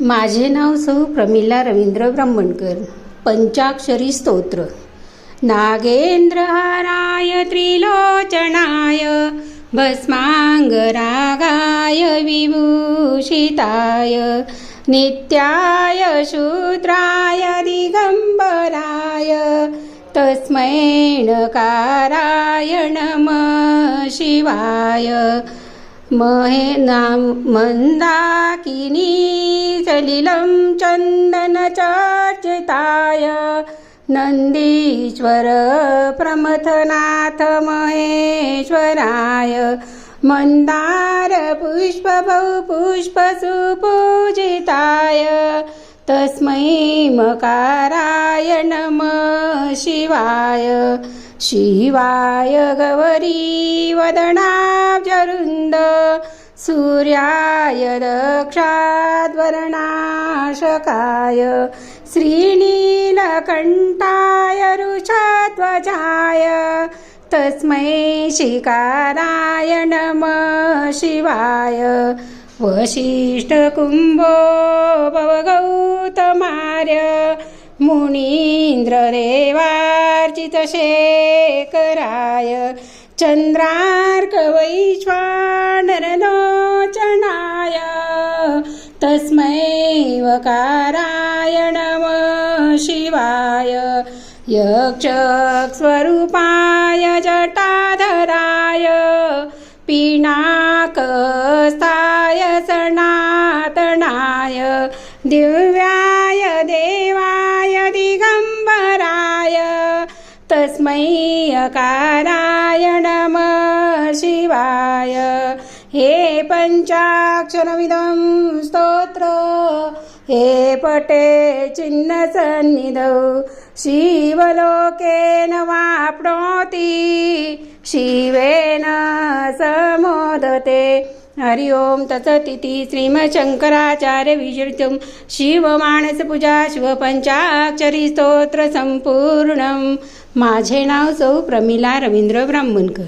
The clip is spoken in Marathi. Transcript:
माझे नाव सौ प्रमिला रवींद्र ब्राह्मणकर. पंचाक्षरी स्तोत्र. नागेंद्रहाराय त्रिलोचनाय भस्मांगरागाय विभूषिताय नित्याय शूद्राय दिगंबराय तस्मै नकाराय नमः शिवाय. महे नाम मन्दाकिनी सलिलं चन्दनचर्चिताय नन्दीश्वर प्रमथनाथ महेश्वराय। मन्दार पुष्पभौ पुष्पसुपूजिताय तस्मै मकाराय नम शिवाय। शिवाय गौरी वदनाब्जरुन्द सूर्याय दक्षाद्वरणाशकाय श्रीनीलकण्ठाय रुषध्वजाय तस्मै शिकाराय नम शिवाय वसिष्ठकुम्भो भवगौतमार्य मुनीन्द्रदेवार्चितशेखराय चन्द्रार्कवैश्वानरलोचनाय तस्मै वकाराय नमः शिवाय यक्षस्वरूपाय जटाधराय पिनाकस्थाय सनातनाय दिव्य तस्मै अकाराय शिवाय हे पञ्चाक्षरमिदं स्तोत्र। हे पटे चिन्नसन्निधौ। शिवलोकेन वाप्नोति। शिवेन समोदते। हरि ओम तत्सदिति श्रीमशंकराचार्य विजृतं शिवमानसपूजा शिवपंचाक्षरी स्तोत्र माझे नाव चौ प्रमिला रवींद्र ब्राह्मणकर.